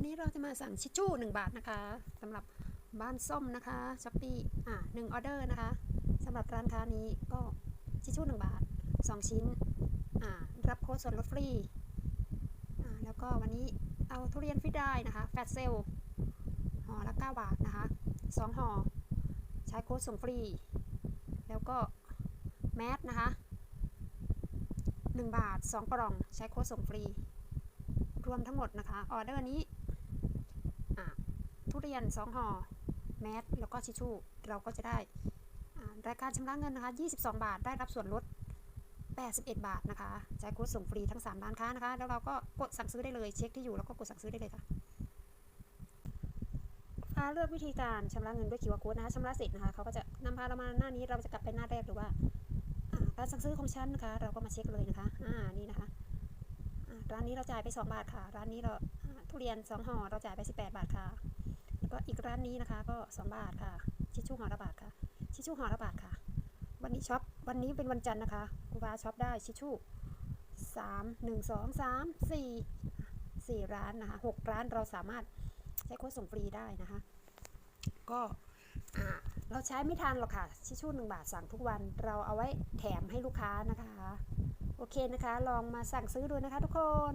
วันนี้เราจะมาสั่งชิชชู่1บาทนะคะสำหรับบ้านส้มนะคะช้อปปี้อ่าหนึ่งออเดอร์นะคะสำหรับร้านค้านี้ก็ชิชชู่1บาท 2 ชิ้นอ่ารับโค้ดส่วนลดฟรีอ่าแล้วก็วันนี้เอาทุเรียนฟรีได้นะคะแฟตเซลห่อละ9บาทนะคะ2ห่อใช้โค้ดส่งฟรี แล้วก็แมสนะคะ1บาท 2 กล่อง ใช้โค้ดส่งฟรี รวมทั้งหมดนะคะ ออเดอร์นี้ รียน2ห่อแมสแล้วก็ชิชชู่เราก็จะได้รายการชำระเงินนะคะ 22 บาท ได้รับส่วนลด 81 บาทนะคะใช้โค้ดส่งฟรีทั้ง 3 ร้านค้านะคะ แล้วเราก็กดสั่งซื้อได้เลย เช็คที่อยู่แล้วก็กดสั่งซื้อได้เลยค่ะพาเลือกวิธีการชำระเงินด้วย QR code นะคะชำระเสร็จนะคะเขาก็จะนำพาเรามาหน้านี้เราจะกลับไปหน้าแรกหรือว่าการสั่งซื้อของฉันนะคะ เราก็มาเช็คเลยนะคะ อ่านี่นะคะร้านนี้เราจ่ายไป 2 บาทค่ะ ร้านนี้เราอ่าทุเรียน2ห่อเราจ่ายไป 18 บาทค่ะ แล้วก็อีกร้านนี้นะคะ ก็ 2 บาทค่ะ ชิชชู่ห่อละบาทค่ะ ชิชชู่ห่อละบาทค่ะ วันนี้ช็อป วันนี้เป็นวันจันทร์นะคะกูวาช็อปได้ชิชชู่สามหนึ่งสองสามสี่สี่ร้านนะคะหกร้านเราสามารถใช้โค้ดส่งฟรีได้นะคะ ก็เราใช้ไม่ทันหรอกค่ะ ชิชชู่หนึ่งบาทสั่งทุกวัน เราเอาไว้แถมให้ลูกค้านะคะ โอเคนะคะ ลองมาสั่งซื้อดูนะคะทุกคน